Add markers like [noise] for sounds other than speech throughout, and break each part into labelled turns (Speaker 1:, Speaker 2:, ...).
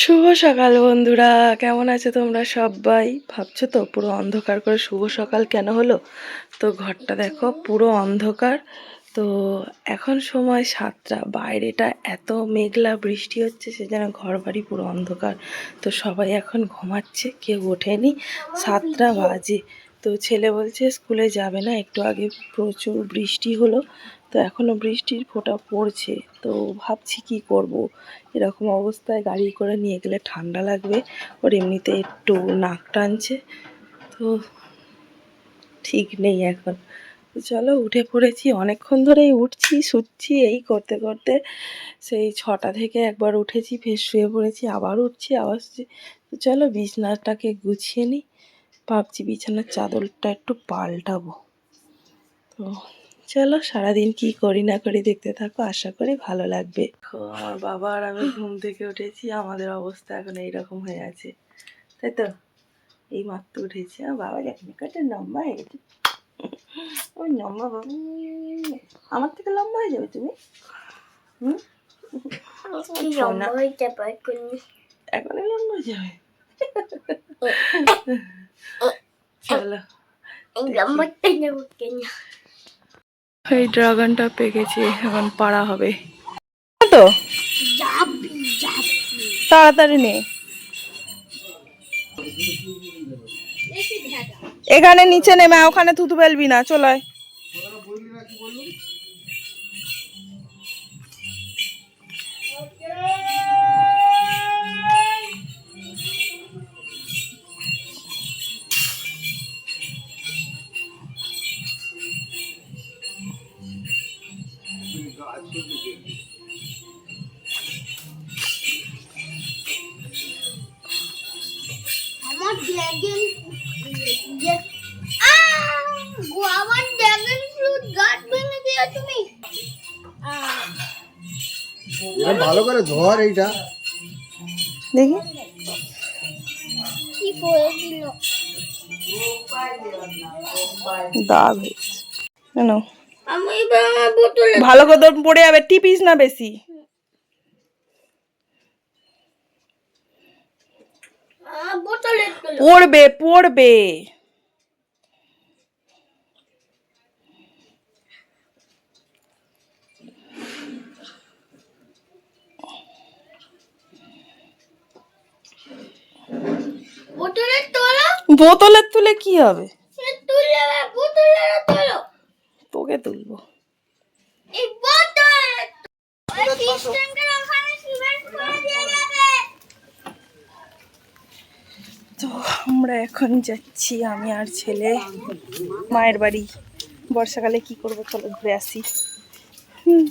Speaker 1: শুভ সকাল বন্ধুরা, কেমন আছো তোমরা সবাই? ভাবছ তো পুরো অন্ধকার করে শুভ সকাল কেন হলো? তো ঘরটা দেখো পুরো অন্ধকার। তো এখন সময় সাতটা, বাইরেটা এত মেঘলা বৃষ্টি হচ্ছে সে যেন ঘর বাড়ি পুরো অন্ধকার। তো সবাই এখন ঘুমাচ্ছে, কেউ ওঠেনি, সাতটা বাজে। তো ছেলে বলছে স্কুলে যাবে না, একটু আগে প্রচুর বৃষ্টি হলো। তো এখনও বৃষ্টির ফোঁটা পড়ছে, তো ভাবছি কি করব। এরকম অবস্থায় গাড়ি করে নিয়ে গেলে ঠান্ডা লাগবে, ওর এমনিতে একটু নাক টানছে, তো ঠিক নেই এখন। চলো উঠে পড়েছি, অনেকক্ষণ ধরেই উঠছি, শুচ্ছি, এই করতে করতে সেই ছটা থেকে একবার উঠেছি, ফের শুয়ে পড়েছি, আবার উঠছি, আবার শুচ্ছি। তো চলো বিছনাটাকে গুছিয়ে নিই ভাবছি বিছানার চাদরটা একটু পাল্টাবো। তো চলো সারাদিন কি করি না করি দেখতে থাকো আশা করি ভালো লাগবে। আমার বাবা আর আমি ঘুম থেকে উঠেছি আমাদের অবস্থা এখন এইরকম হয়ে আছে। তাই তো? এই মাত্র উঠেছি। আমার বাবা এখন কত লম্বা হয়ে গেছে। ওই লম্বা বাবু। আমার থেকে লম্বা হয়ে যাবে তুমি? হুম? সোনা, এখনই লম্বা হয়ে যাবে। চলো। এই ড্রাগনটা পেকেছে এখন পাড়া হবে। তো। তাড়াতাড়ি নে। এখানে নিচে নেমে ওখানে থুতু ফেলবি না চলায়
Speaker 2: আমার ড্রাগন আমার ড্রাগন ফ্রুট গাছ ভেঙে দিও তুমি আহ,
Speaker 3: এটা ভালো করে ধর এইটা
Speaker 1: দেখি
Speaker 2: কি করে দিল
Speaker 1: দাগ হয়েছে ভালো করে পড়ে যাবে টিপিস না বেশি। পড়বে পড়বে। বোতলের তুলে কি হবে
Speaker 2: সে তুলে বোতলে তোলো
Speaker 1: তোকে তুলবো
Speaker 2: এই বোতল ওই সিস্টেমটা ওখানে সিমেন্ট করে দিয়ে যাবে।
Speaker 1: তো আমরা এখন যাচ্ছি আমি আর ছেলে। মায়ের বাড়ি। বর্ষাকালে কি করব চলো ঘুরে আসি। হুম,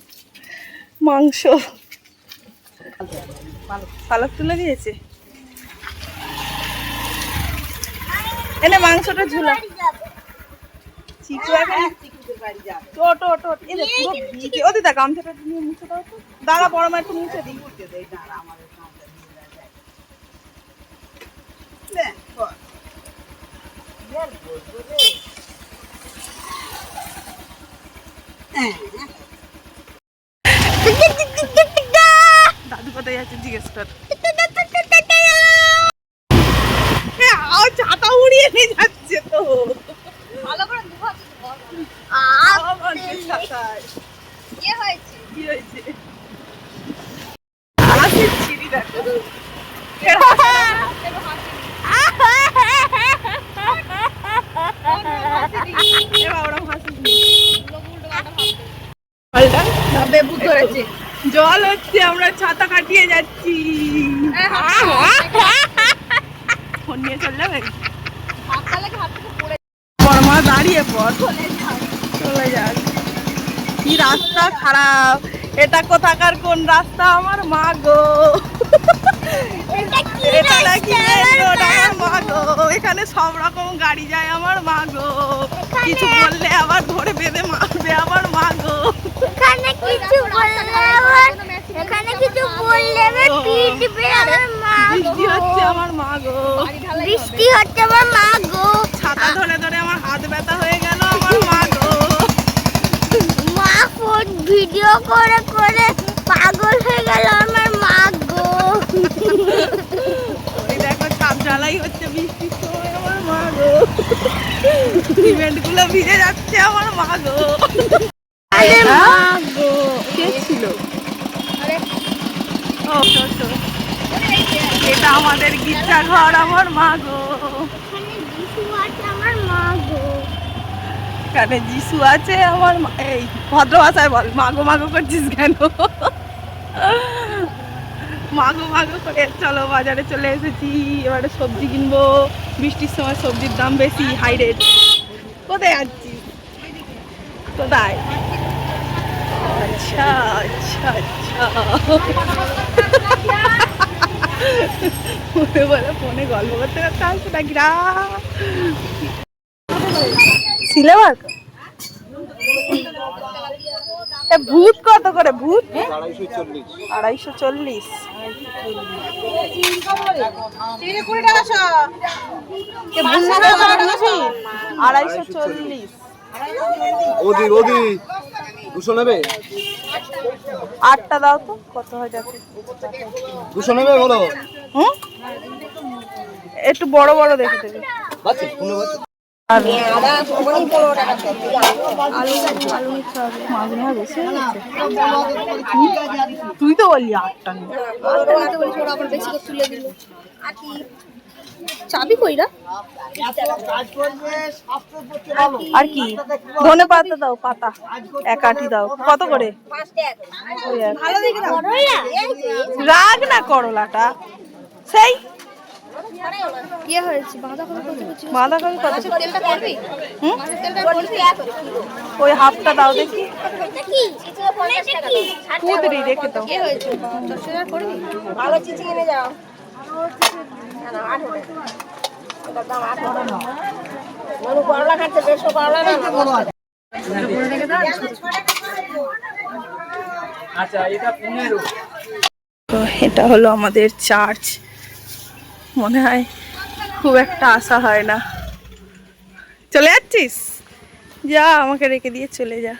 Speaker 1: মাংস। পালক তুলে দিয়েছে? এনে মাংসটা ঝুলা। চিকু এখন এই পুরো ভিজে দিদা গামছাটা নিয়ে মুছে দাও তো। দাঁড়া বড় মা একটু মুছে দিই। নে, কর। দাদু কোথায় আছে জিজ্ঞেস কর। ছাতা উড়িয়ে নিয়ে যাচ্ছে তো
Speaker 2: ভালো করে দুহাত
Speaker 1: আমার যে ছাতায়।
Speaker 2: কি হয়েছে
Speaker 1: কি হয়েছে হাসির ছিরি দেখো এবার ওরম হাসিস নি। জলটা? জল হচ্ছে আমরা ছাতা কাটিয়ে যাচ্ছি। ফোন নিয়ে চললে ভাই বড়মা দাঁড়িয়ে পর চলে যাক। কি রাস্তা খারাপ? এটা কোথাকার কোন রাস্তা আমার মা গো? এটা নাকি main মা গো। এখানে সব রকম গাড়ি যায় আমার মা গো। কিছু বললে আবার ধরে বেঁধে মারবে আমার মা গো
Speaker 2: এখানে কিছু বললে আবার এখানে কিছু বললে আবার পিটবে আমার মা
Speaker 1: বৃষ্টি হচ্ছে আমার মা গো।
Speaker 2: বৃষ্টি হচ্ছে আমার মা গো।
Speaker 1: ছাতা ধরে ধরে আমার হাত ব্যথা হয়ে গেল আমার মা গো।
Speaker 2: মা ফোন ভিডিও করে করে পাগল হয়ে গেল আমার মা গো।
Speaker 1: লড়াই হচ্ছে বৃষ্টির সময় আমার মা গো। সিমেন্টগুলো ভিজে যাচ্ছে আমার মা গো।
Speaker 2: মা গো
Speaker 1: কে ছিল ও, তো, তো। এটা আমাদের গির্জা ঘর আমার মা গো।
Speaker 2: এখানে যিশু আছে আমার
Speaker 1: এই ভদ্র ভাষায় বল মাগো মাগো করছিস কেন? মাগো মাগো করে চলো বাজারে চলে এসেছি এবারে সবজি কিনবো। বৃষ্টির সময় সবজির দাম বেশি হাই রেট কোথায় যাচ্ছিস কোথায়? আচ্ছা আচ্ছা আচ্ছা। মনে বলে ফোনে গল্প করতে করতে আসছে নাকি? রা। সিলেবার ভূত কত করে ভূত?
Speaker 3: আড়াইশো চল্লিশ।
Speaker 1: আড়াইশো চল্লিশ।
Speaker 3: দুশো নেবে?
Speaker 1: আটটা দাও তো কত হয় দেখো।
Speaker 3: দুশো নেবে বলো?
Speaker 1: হুম? একটু বড় বড় দেখে দেবে? তুই তো বললি আটটা নেই
Speaker 2: চাবি কইরা
Speaker 1: আর কি? ধনে পাতা দাও পাতা। এক আটি দাও। কত করে? রাগ না করলাটা। সেই?
Speaker 2: কি হয়েছে বাঁধাকপি কত
Speaker 1: ওই হাফটা দাও দেখি।
Speaker 2: কি?
Speaker 1: কুদরি রেখে দাও
Speaker 2: হয়েছে দশ হাজার করবি
Speaker 4: ভালো চিচি কিনে যাও
Speaker 1: তো এটা হলো আমাদের চার্চ মনে হয় খুব একটা আশা হয় না। চলে যাচ্ছিস? যা, আমাকে রেখে দিয়ে চলে যা।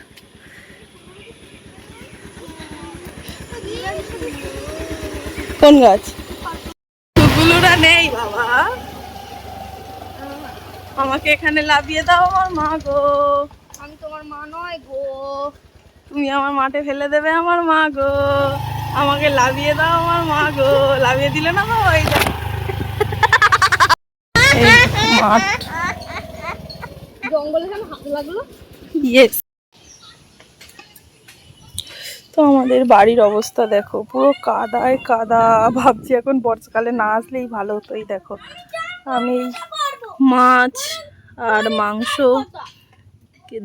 Speaker 1: কোন গাছ? ফুলগুলোরা নেই। বাবা। আমাকে এখানে লাভিয়ে দাও আমার মা গো।
Speaker 2: আমি তোমার মা নয় গো।
Speaker 1: তুমি আমার মাঠে ফেলে দেবে আমার মা গো। আমাকে লাভিয়ে দাও আমার মা গো। লাভিয়ে দিলে না বাবা এই মাঠ।
Speaker 2: জঙ্গলে যেন হাত লাগল।
Speaker 1: ইয়েস তো আমাদের বাড়ির অবস্থা দেখো, পুরো কাদায় কাদা। ভাবছি এখন বর্ষাকালে না আসলেই ভালো হতো এই দেখো। আমি মাছ আর মাংস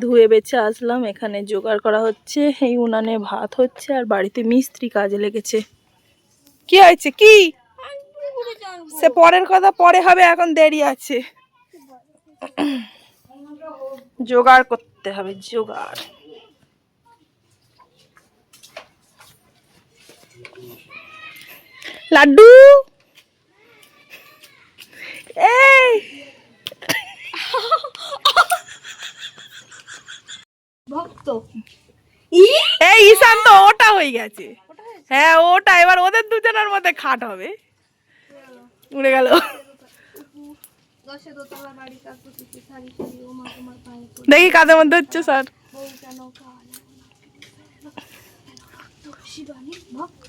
Speaker 1: ধুয়ে বেছে আসলাম, এখানে জোগাড় করা হচ্ছে। এই উনানে ভাত হচ্ছে আর বাড়িতে মিস্ত্রি কাজে লেগেছে। কি হয়েছে? কি? সে পরের কথা, পরে হবে, এখন দেরি আছে। জোগাড় করতে হবে, জোগাড়। লাড্ডু। এই।
Speaker 2: ভক্ত।
Speaker 1: এই ঈশান তো ওটা হয়ে গেছে। হ্যাঁ ওটা এবার ওদের দুজনের মধ্যে খাট হবে। উড়ে গেল। দেখি কাদের মধ্যে হচ্ছে স্যার।
Speaker 2: ভক্ত।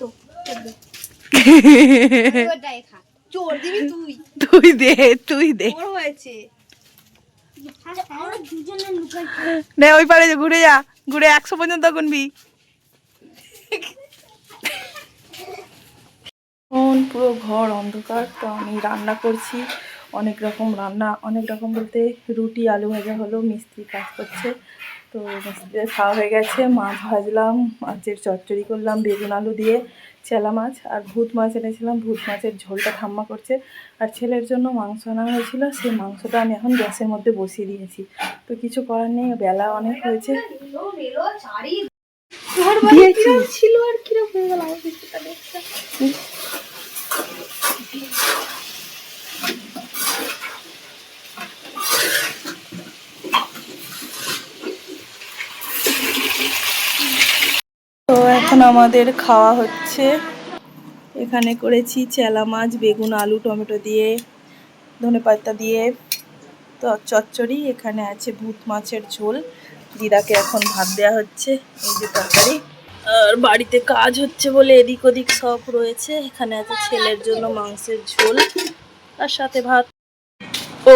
Speaker 2: চোর [laughs] তুই
Speaker 1: দে তুই দে। ওই পারে ঘুরে যা। ঘুরে একশো পর্যন্ত গুনবি। পুরো ঘর অন্ধকার, তো আমি রান্না করছি। অনেক রকম রান্না, অনেক রকম বলতে রুটি, আলু ভাজা হলো, মিস্ত্রি কাজ করছে। তো মিস্ত্রিদের খাওয়া হয়ে গেছে, মাছ ভাজলাম, মাছের চচ্চড়ি করলাম, বেগুন আলু দিয়ে, চেলা মাছ আর ভূত মাছ এনেছিলাম। ভূত মাছের ঝোলটা ঠাম্মা করছে। আর ছেলের জন্য মাংস আনা হয়েছিল, সেই মাংসটা আমি এখন গ্যাসের মধ্যে বসিয়ে দিয়েছি। তো কিছু করার নেই, বেলা অনেক হয়েছে।
Speaker 2: ছিল আর কীরকম হয়ে আমার কিছুটা দেখতে
Speaker 1: তো এখন আমাদের খাওয়া হচ্ছে। এখানে করেছি চেলা মাছ বেগুন আলু টমেটো দিয়ে ধনে পাতা দিয়ে তো চচ্চড়ি। এখানে আছে ভূত মাছের ঝোল। দিদাকে এখন ভাত দেওয়া হচ্ছে এই যে তরকারি। আর বাড়িতে কাজ হচ্ছে বলে এদিক ওদিক সব রয়েছে। এখানে আছে ছেলের জন্য মাংসের ঝোল আর সাথে ভাত। ও!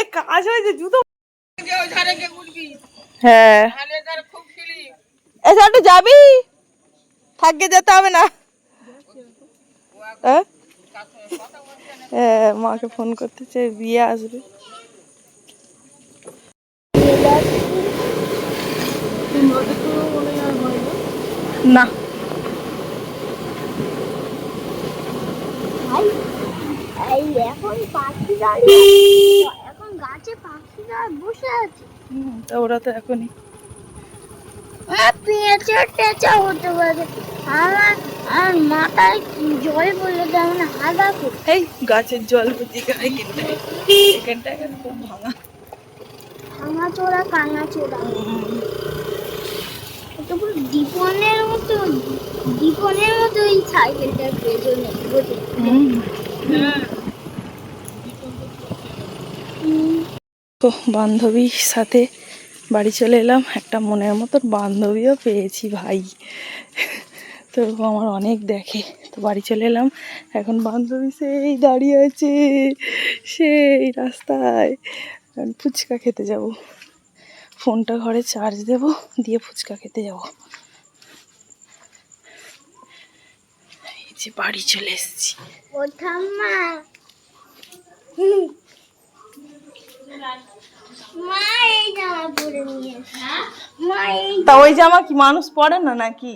Speaker 1: এ কাজ হয়েছে জুতো হ্যাঁ। একটু যাবি? থাকতে যেতে হবে না। হ্যাঁ? মাকে ফোন করতেছে বিয়ে আসবে। না।
Speaker 2: এই এখন পাখি এখন গাছে পাখিরা বসে আছে।
Speaker 1: হুম, তা ওরা তো এখনই
Speaker 2: পেঁচা টেচা হতে পারে। আমার আর মাথায় জল পড়লে তেমন হাগা করে
Speaker 1: এই গাছের জল বুঝি গায়ে কিনতে এখানটা এখন খুব ভাঙা।
Speaker 2: ভাঙা চোরা কাঙা চোরা। এটা দীপনের মতো দীপনের মতো এই সাইকেলটার পেছনে বোঝে
Speaker 1: তো বান্ধবীর সাথে বাড়ি চলে এলাম। একটা মনের মতো বান্ধবীও পেয়েছি ভাই। তো আমার অনেক দেখে। তো বাড়ি চলে এলাম। এখন বান্ধবী সেই দাঁড়িয়ে আছে। সেই রাস্তায়। ফুচকা খেতে যাব। ফোনটা ঘরে চার্জ দেব, দিয়ে ফুচকা খেতে যাব। এই যে বাড়ি চলে এসেছি।
Speaker 2: ও ঠাম্মা
Speaker 1: তা ওই জামা কি মানুষ পরে না নাকি?